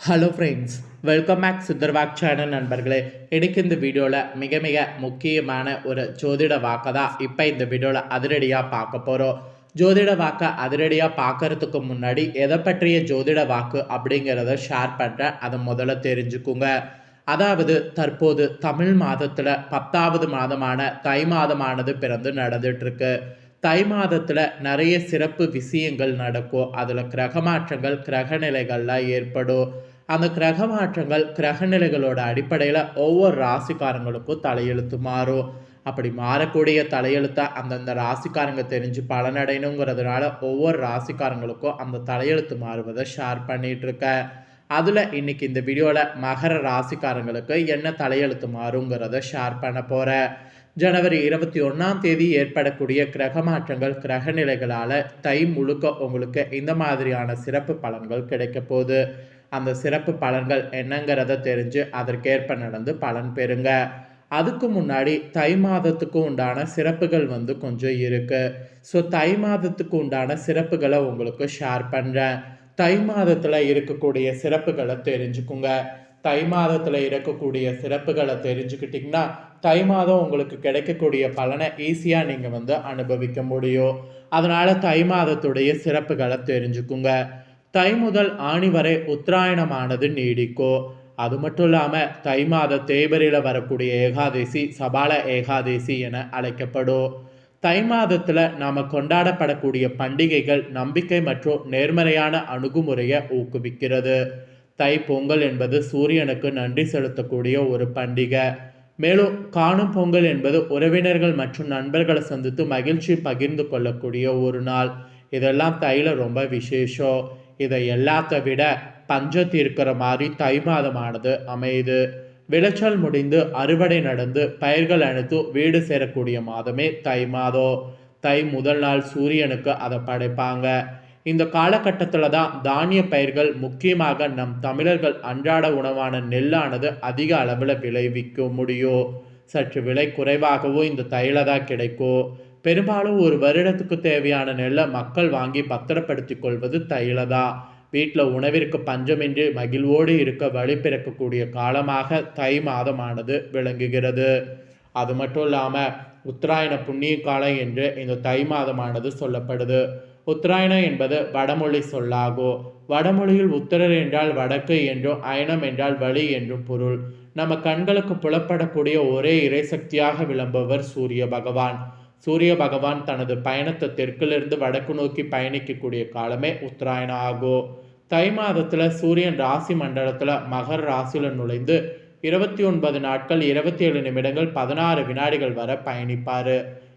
Hello friends welcome back சித்தர்வாக் channel நண்பர்களே. எனக்கு இந்த வீடியோவில் மிக மிக முக்கியமான ஒரு ஜோதிட வாக்கை தான் இப்போ இந்த வீடியோவில் அதிரடியாக பார்க்க போகிறோம் ஜோதிட வாக்கை அதிரடியாக பார்க்கறதுக்கு முன்னாடி எதை பற்றிய ஜோதிட வாக்கு அப்படிங்கிறத ஷேர் பண்ணுறேன் அதை முதல்ல தெரிஞ்சுக்குங்க. அதாவது தற்போது தமிழ் மாதத்தில் பத்தாவது மாதமான தை மாதமானது பிறந்து நடந்துட்டுருக்கு தை மாதத்தில் நிறைய சிறப்பு விஷயங்கள் நடக்கும். அதில் கிரக மாற்றங்கள் கிரக நிலைகள்லாம் ஏற்படும். அந்த கிரக மாற்றங்கள் கிரக நிலைகளோட அடிப்படையில் ஒவ்வொரு ராசிக்காரங்களுக்கும் தலையெழுத்து மாறும். அப்படி மாறக்கூடிய தலையெழுத்தை அந்தந்த ராசிக்காரங்க தெரிஞ்சு பலனடையணுங்கிறதுனால ஒவ்வொரு ராசிக்காரங்களுக்கும் அந்த தலையெழுத்து மாறுவதை ஷேர் பண்ணிகிட்ருக்க அதில் இன்னைக்கு இந்த வீடியோவில் மகர ராசிக்காரங்களுக்கு என்ன தலையெழுத்து மாறுங்கிறத ஷேர் பண்ண போகிறேன் ஜனவரி இருபத்தி ஒன்றாம் தேதி ஏற்படக்கூடிய கிரக மாற்றங்கள் கிரக நிலைகளால் தை முழுக்க உங்களுக்கு இந்த மாதிரியான சிறப்பு பலன்கள் கிடைக்க போகுது. அந்த சிறப்பு பலன்கள் என்னங்கிறத தெரிஞ்சு அதற்கேற்ப நடந்து பலன் பெறுங்க. அதுக்கு முன்னாடி தை மாதத்துக்கு உண்டான சிறப்புகள் வந்து கொஞ்சம் இருக்கு. ஸோ தை மாதத்துக்கு உண்டான சிறப்புகளை உங்களுக்கு ஷேர் பண்ணுறேன் தை மாதத்தில் இருக்கக்கூடிய சிறப்புகளை தெரிஞ்சுக்குங்க. தை மாதத்தில் இருக்கக்கூடிய சிறப்புகளை தெரிஞ்சுக்கிட்டிங்கன்னா தை மாதம் உங்களுக்கு கிடைக்கக்கூடிய பலனை ஈஸியாக நீங்கள் வந்து அனுபவிக்க முடியும். அதனால் தை மாதத்துடைய சிறப்புகளை தெரிஞ்சுக்குங்க. தை முதல் ஆணி வரை உத்தராயணமானது நீடிக்கும். அது மட்டும் இல்லாமல் தை மாத தேய்பிரையில் வரக்கூடிய ஏகாதசி சபால ஏகாதசி என அழைக்கப்படும். தை மாதத்தில் நாம் கொண்டாடப்படக்கூடிய பண்டிகைகள் நம்பிக்கை மற்றும் நேர்மறையான அணுகுமுறையை ஊக்குவிக்கிறது. தை பொங்கல் என்பது சூரியனுக்கு நன்றி செலுத்தக்கூடிய ஒரு பண்டிகை. மேலும் காணும் பொங்கல் என்பது உறவினர்கள் மற்றும் நண்பர்களை சந்தித்து மகிழ்ச்சி பகிர்ந்து கொள்ளக்கூடிய ஒரு நாள். இதெல்லாம் தையில் ரொம்ப விசேஷம். இதை எல்லாத்த விட பஞ்சத்து இருக்கிற மாதிரி தை மாதமானது அமையுது. விளைச்சல் முடிந்து அறுவடை நடந்து பயிர்கள் அனைத்து வீடு சேரக்கூடிய மாதமே தை மாதம். தை முதல் நாள் சூரியனுக்கு அதை படைப்பாங்க. இந்த காலகட்டத்தில் தான் தானிய பயிர்கள் முக்கியமாக நம் தமிழர்கள் அன்றாட உணவான நெல்லானது அதிக அளவில் விளைவிக்க முடியும். சற்று விலை குறைவாகவும் இந்த தைல தான் கிடைக்கும். பெரும்பாலும் ஒரு வருடத்துக்கு தேவையான நெல்லை மக்கள் வாங்கி பத்திரப்படுத்தி கொள்வது தைல தான். வீட்டில் உணவிற்கு பஞ்சமின்றி மகிழ்வோடு இருக்க வழி பிறக்கக்கூடிய காலமாக தை மாதமானது விளங்குகிறது. அது மட்டும் இல்லாமல் உத்தராயண புண்ணிய காலம் என்று இந்த தை மாதமானது சொல்லப்படுது. உத்தராயணம் என்பது வடமொழி சொல்லாகும் வடமொழியில் உத்தரர் என்றால் வடக்கு என்றும் அயனம் என்றால் வழி என்றும் பொருள். நம்ம கண்களுக்கு புலப்படக்கூடிய ஒரே இறைசக்தியாக விளம்புவர் சூரிய பகவான். சூரிய பகவான் தனது பயணத்தை தெற்கிலிருந்து வடக்கு நோக்கி பயணிக்கக்கூடிய காலமே உத்தராயணம் ஆகும் தை மாதத்தில் சூரியன் ராசி மண்டலத்தில் மகர் ராசியில் நுழைந்து இருபத்தி ஒன்பது நாட்கள் இருபத்தி ஏழு நிமிடங்கள் பதினாறு வினாடிகள் வரை பயணிப்பார்.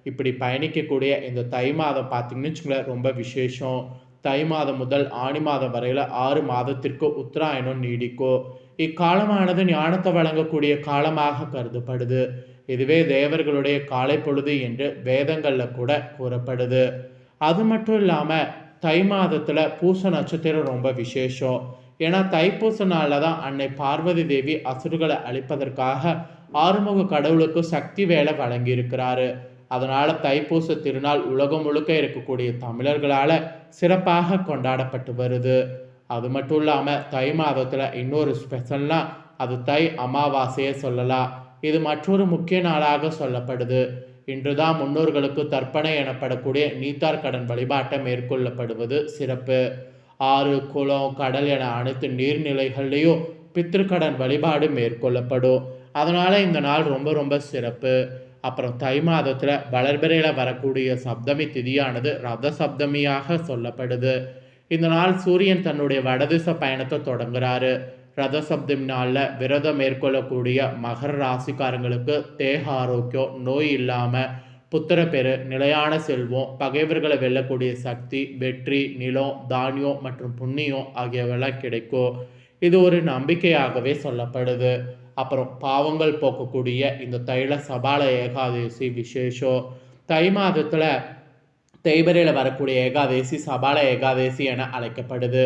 இப்படி பயணிக்கக்கூடிய இந்த தை மாதம் பார்த்தீங்கன்னு வச்சுங்களேன் ரொம்ப விசேஷம். தை மாதம் முதல் ஆணி மாதம் வரையில் ஆறு மாதத்திற்கு உத்தராயணம் நீடிக்கும் இக்காலமானது ஞானத்தை வழங்கக்கூடிய காலமாக கருதப்படுது. இதுவே தேவர்களுடைய காலை பொழுது என்று வேதங்களில் கூட கூறப்படுது. அது மட்டும் இல்லாமல் தை மாதத்தில் பூச நட்சத்திரம் ரொம்ப விசேஷம். ஏன்னா தைப்பூச நாளில் தான் அன்னை பார்வதி தேவி அசுர்களை அழிப்பதற்காக ஆறுமுக கடவுளுக்கு சக்தி வேலை வழங்கியிருக்கிறாரு. அதனால் தைப்பூச திருநாள் உலகம் முழுக்க இருக்கக்கூடிய தமிழர்களால் சிறப்பாக கொண்டாடப்பட்டு வருது. அது மட்டும் இல்லாமல் தை மாதத்தில் இன்னொரு ஸ்பெஷல்னால் அது தை அமாவாசையை சொல்லலாம். இது மற்றொரு முக்கிய நாளாக சொல்லப்படுது. இன்றுதான் முன்னோர்களுக்கு தர்ப்பணை எனப்படக்கூடிய நீத்தார் கடன் வழிபாட்டை மேற்கொள்ளப்படுவது சிறப்பு. ஆறு குளம் கடல் என அனைத்து நீர்நிலைகள்லேயும் பித்திருக்கடன் வழிபாடு மேற்கொள்ளப்படும். அதனால் இந்த நாள் ரொம்ப ரொம்ப சிறப்பு. அப்புறம் தை மாதத்தில் வளர்பிறையில் வரக்கூடிய சப்தமி திதியானது ரத சப்தமியாக சொல்லப்படுது. இந்த நாள் சூரியன் தன்னுடைய வடதிச பயணத்தை தொடங்குறாரு. ரத சப்தமி நாளில் விரதம் மேற்கொள்ளக்கூடிய மகர ராசிக்காரங்களுக்கு தேக ஆரோக்கியம் நோய் இல்லாமல் புத்திர பெரு நிலையான செல்வம் பகைவர்களை வெல்லக்கூடிய சக்தி வெற்றி நிலம் தானியம் மற்றும் புண்ணியம் ஆகியவெல்லாம் கிடைக்கும். இது ஒரு நம்பிக்கையாகவே சொல்லப்படுது. அப்புறம் பாவங்கள் போக்கக்கூடிய இந்த தைல சபால ஏகாதசி விசேஷம். தை மாதத்தில் தேய்பரையில் வரக்கூடிய ஏகாதசி சபால ஏகாதசி என அழைக்கப்படுது.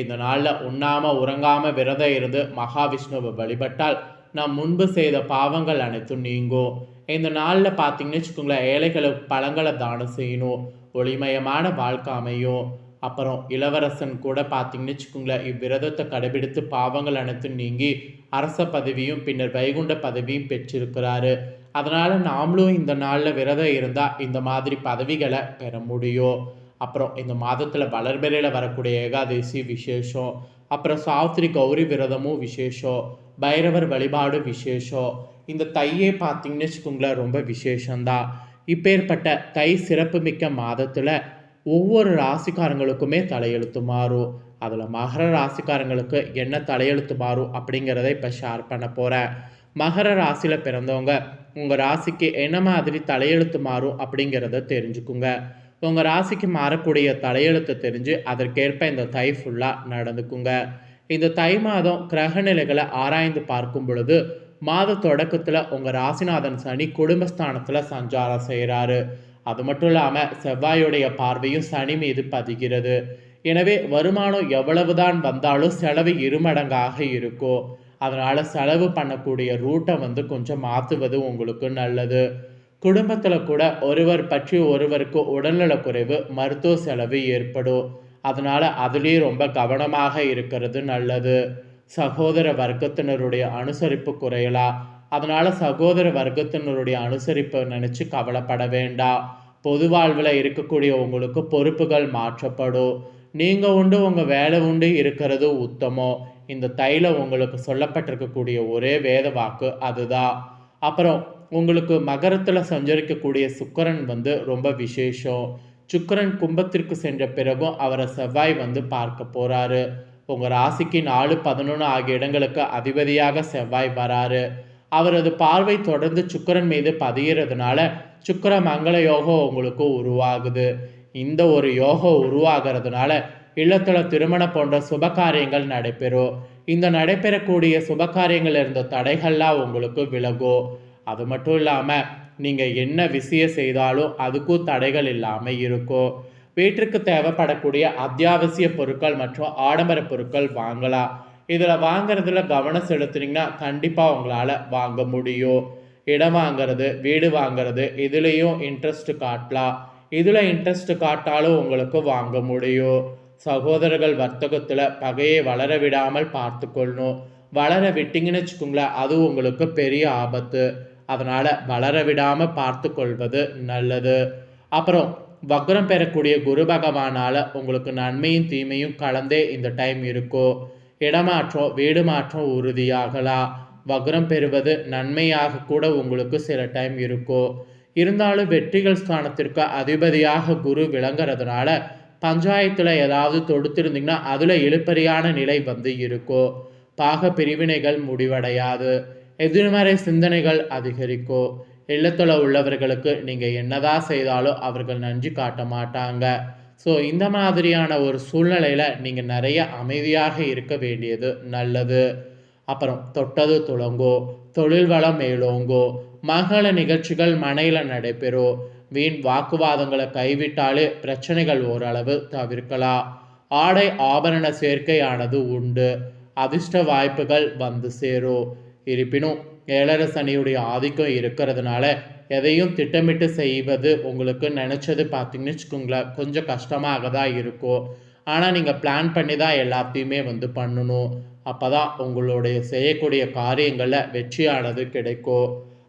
இந்த நாளில் உண்ணாமல் உறங்காமல் விரதம் இருந்து மகாவிஷ்ணுவை வழிபட்டால் நாம் முன்பு செய்த பாவங்கள் அனைத்தும் நீங்கும். இந்த நாளில் பார்த்தீங்கன்னு வச்சுக்கோங்களேன் ஏழைகளுக்கு பழங்களை தானம் செய்யணும் ஒளிமயமான வாழ்க்கை அமையும். அப்புறம் இளவரசன் கூட பார்த்தீங்கன்னு வச்சுக்கோங்களேன் இவ்விரதத்தை கடைபிடித்து பாவங்கள் அனைத்தும் நீங்கி அரச பதவியும் பின்னர் வைகுண்ட பதவியும் பெற்றிருக்கிறாரு. அதனால் நாமளும் இந்த நாளில் விரதம் இருந்தால் இந்த மாதிரி பதவிகளை பெற முடியும். அப்புறம் இந்த மாதத்தில் வளர்பிறையில் வரக்கூடிய ஏகாதசி விசேஷம். அப்புறம் சாவித்திரி கௌரி விரதமும் விசேஷம். பைரவர் வழிபாடு விசேஷம். இந்த தையே பார்த்தீங்கன்னு வச்சுக்கோங்களேன் ரொம்ப விசேஷம்தான். இப்பேற்பட்ட தை சிறப்புமிக்க மாதத்தில் ஒவ்வொரு ராசிக்காரங்களுக்குமே தலையெழுத்து மாறும் அதில் மகர ராசிக்காரங்களுக்கு என்ன தலையெழுத்து மாறும் அப்படிங்கிறத இப்போ ஷேர் பண்ண போகிறேன் மகர ராசியில் பிறந்தவங்க உங்கள் ராசிக்கு என்ன மாதிரி தலையெழுத்து மாறும் அப்படிங்கிறத தெரிஞ்சுக்குங்க. உங்கள் ராசிக்கு மாறக்கூடிய தலையெழுத்தை தெரிஞ்சு அதற்கேற்ப இந்த தை ஃபுல்லாக நடந்துக்குங்க. இந்த தை மாதம் கிரக நிலைகளை ஆராய்ந்து பார்க்கும் பொழுது மாத தொடக்கத்தில் உங்கள் ராசிநாதன் சனி குடும்பஸ்தானத்தில் சஞ்சாரம் செய்கிறாரு அது மட்டும் இல்லாமல் செவ்வாயுடைய பார்வையும் சனி மீது பதிகிறது. எனவே வருமானம் எவ்வளவுதான் வந்தாலும் செலவு இருமடங்காக இருக்கும். அதனால் செலவு பண்ணக்கூடிய ரூட்டை வந்து கொஞ்சம் மாற்றுவது உங்களுக்கு நல்லது. குடும்பத்தில் கூட ஒருவர் பற்றி ஒருவருக்கு உடல்நலக் குறைவு மருத்துவ செலவு ஏற்படும். அதனால் அதுலேயும் ரொம்ப கவனமாக இருக்கிறது நல்லது. சகோதர வர்க்கத்தினருடைய அனுசரிப்பு குறையலாம். அதனால் சகோதர வர்க்கத்தினருடைய அனுசரிப்பை நினச்சி கவலைப்பட வேண்டாம். பொது வாழ்வில் இருக்கக்கூடிய உங்களுக்கு பொறுப்புகள் மாற்றப்படும். நீங்கள் உண்டு உங்கள் வேலை உண்டு இருக்கிறது உத்தமம் இந்த தைல உங்களுக்கு சொல்லப்பட்டிருக்கக்கூடிய ஒரே வேத வாக்கு அதுதான் அப்புறம் உங்களுக்கு மகரத்தில் சஞ்சரிக்கக்கூடிய சுக்கரன் வந்து ரொம்ப விசேஷம். சுக்கரன் கும்பத்திற்கு சென்ற பிறகும் அவரை செவ்வாய் வந்து பார்க்க போகிறாரு உங்கள் ராசிக்கு நாலு பதினொன்று ஆகிய இடங்களுக்கு அதிபதியாக செவ்வாய் வராரு. அவரது பார்வை தொடர்ந்து சுக்கரன் மீது பதிகிறதுனால சுக்கர மங்கள யோகம் உங்களுக்கு உருவாகுது. இந்த ஒரு யோகம் உருவாகிறதுனால இல்லத்துல திருமணம் போன்ற சுபகாரியங்கள் நடைபெறும். இந்த நடைபெறக்கூடிய சுபகாரியங்கள் இருந்த தடைகள்லாம் உங்களுக்கு விலகும் அது மட்டும் இல்லாமல் நீங்கள் என்ன விஷயம் செய்தாலும் அதுக்கும் தடைகள் இல்லாமல் இருக்கும் வீட்டிற்கு தேவைப்படக்கூடிய அத்தியாவசிய பொருட்கள் மற்றும் ஆடம்பர பொருட்கள் வாங்கலாம். இதில் வாங்குறதுல கவனம் செலுத்துனீங்கன்னா கண்டிப்பாக உங்களால் வாங்க முடியும். இடம் வாங்குறது வீடு வாங்குறது இதுலேயும் இன்ட்ரெஸ்ட் காட்டலாம். இதில் இன்ட்ரெஸ்ட் காட்டாலும் உங்களுக்கு வாங்க முடியும். சகோதரர்கள் வர்த்தகத்தில் பகையை வளர விடாமல் பார்த்துக்கொள்ளணும். வளர விட்டிங்கன்னு வச்சுக்கோங்களேன் அது உங்களுக்கு பெரிய ஆபத்து. அதனால் வளர விடாமல் பார்த்து கொள்வது நல்லது. அப்புறம் வக்ரம் பெறக்கூடிய குரு பகவானால் உங்களுக்கு நன்மையும் தீமையும் கலந்தே இந்த டைம் இருக்கும். இடமாற்றம் வீடு மாற்றம் உறுதியாகலாம் வக்ரம் பெறுவது நன்மையாக கூட உங்களுக்கு சில டைம் இருக்கும் இருந்தாலும் வெற்றிகள் ஸ்தானத்திற்கு அதிபதியாக குரு விளங்குறதுனால பஞ்சாயத்தில் ஏதாவது தொடுத்திருந்தீங்கன்னா அதில் இழுப்பறியான நிலை வந்து இருக்கும் பாக பிரிவினைகள் முடிவடையாது. எதிர்மறை சிந்தனைகள் அதிகரிக்கும் இல்லத்தில் உள்ளவர்களுக்கு நீங்கள் என்னதான் செய்தாலும் அவர்கள் நன்றி காட்ட மாட்டாங்க. ஸோ இந்த மாதிரியான ஒரு சூழ்நிலையில் நீங்கள் நிறைய அமைதியாக இருக்க வேண்டியது நல்லது. அப்புறம் தொட்டது துளங்கோ தொழில் வளம் மேலோங்கோ மகள நிகழ்ச்சிகள் மனையில் நடைபெறும் வீண் வாக்குவாதங்களை கைவிட்டாலே பிரச்சனைகள் ஓரளவு தவிர்க்கலாம். ஆடை ஆபரண சேர்க்கையானது உண்டு. அதிர்ஷ்ட வாய்ப்புகள் வந்து சேரும். இருப்பினும் ஏழரை சனியுடைய ஆதிக்கம் இருக்கிறதுனால எதையும் திட்டமிட்டு செய்வது உங்களுக்கு நினச்சது பார்த்தீங்கன்னு வச்சுக்கோங்களேன் கொஞ்சம் கஷ்டமாக தான் இருக்கும். ஆனால் நீங்கள் பிளான் பண்ணி தான் எல்லாத்தையுமே வந்து பண்ணணும். அப்போ தான் உங்களுடைய செய்யக்கூடிய காரியங்களில் வெற்றியானது கிடைக்கும்.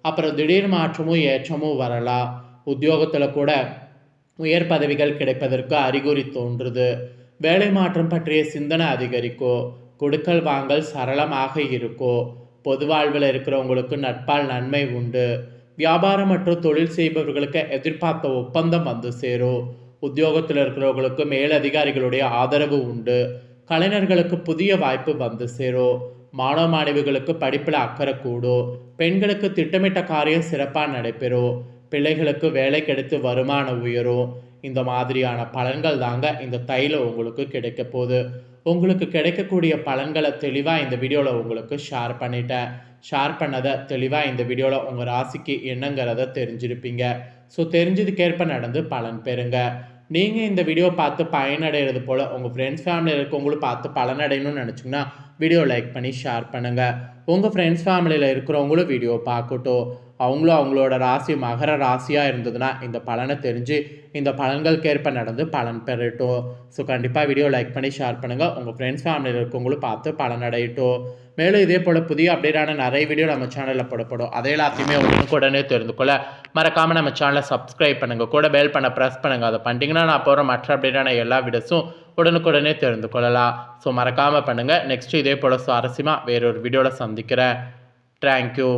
அப்புறம் திடீர் மாற்றமும் ஏற்றமும் வரலாம். உத்தியோகத்தில் கூட உயர் பதவிகள் கிடைப்பதற்கு அறிகுறி தோன்றுது. வேலை மாற்றம் பற்றிய சிந்தனை அதிகரிக்கும். கொடுக்கல் வாங்கல் சரளமாக இருக்கும். பொது வாழ்வில் இருக்கிறவங்களுக்கு நட்பால் நன்மை உண்டு. வியாபாரம் மற்றும் தொழில் செய்பவர்களுக்கு எதிர்பார்த்த ஒப்பந்தம் வந்து சேரும் உத்தியோகத்தில் இருக்கிறவங்களுக்கு மேலதிகாரிகளுடைய ஆதரவு உண்டு. கலைஞர்களுக்கு புதிய வாய்ப்பு வந்து சேரும் மாணவ மாணவிகளுக்கு படிப்பில் அக்கறை கூடும் பெண்களுக்கு திட்டமிட்ட காரியம் சிறப்பாக நடைபெறும் பிள்ளைகளுக்கு வேலை கிடைத்து வருமானம் உயரும் இந்த மாதிரியான பலன்கள் தாங்க இந்த தைல உங்களுக்கு கிடைக்க போகுது. உங்களுக்கு கிடைக்கக்கூடிய பலன்களை தெளிவாக இந்த வீடியோவில் உங்களுக்கு ஷேர் பண்ணிட்டேன். ஷேர் பண்ணதை தெளிவாக இந்த வீடியோவில் உங்கள் ராசிக்கு என்னங்கிறத தெரிஞ்சிருப்பீங்க. ஸோ தெரிஞ்சதுக்கேற்ப நடந்து பலன் பெறுங்க. நீங்கள் இந்த வீடியோ பார்த்து பயனடைகிறது போல் உங்கள் ஃப்ரெண்ட்ஸ் ஃபேமிலியில் இருக்கவங்களும் பார்த்து பலனடையணும்னு நினச்சிங்கன்னா வீடியோ லைக் பண்ணி ஷேர் பண்ணுங்கள் உங்கள் ஃப்ரெண்ட்ஸ் ஃபேமிலியில் இருக்கிறவங்களும் வீடியோ பார்க்கட்டும். அவங்களும் அவங்களோட ராசி மகர ராசியாக இருந்ததுன்னா இந்த பலனை தெரிஞ்சு இந்த பலன்களுக்கேற்ப நடந்து பலன் பெறட்டும். ஸோ கண்டிப்பாக வீடியோ லைக் பண்ணி ஷேர் பண்ணுங்கள் உங்கள் ஃப்ரெண்ட்ஸ் ஃபேமிலியில் இருக்கவங்களும் பார்த்து பலன் அடையட்டும். மேலும் இதே போல் புதிய அப்டேட்டான நிறைய வீடியோ நம்ம சேனலில் போடப்படும். அதை எல்லாத்தையுமே உடனே தெரிந்து கொள்ள மறக்காமல் நம்ம சேனலை சப்ஸ்கிரைப் பண்ணுங்கள் கூட பெல் பண்ண ப்ரெஸ் பண்ணுங்கள் அதை பண்ணிட்டீங்கன்னா நான் போகிற மற்ற அப்டேட்டான எல்லா வீடியோஸும் உடனுக்குடனே தெரிந்து கொள்ளலாம். ஸோ மறக்காமல் பண்ணுங்கள் நெக்ஸ்ட் இதே போல் சுவாரஸ்யமாக வேறொரு வீடியோவில் சந்திக்கிறேன். தேங்க்யூ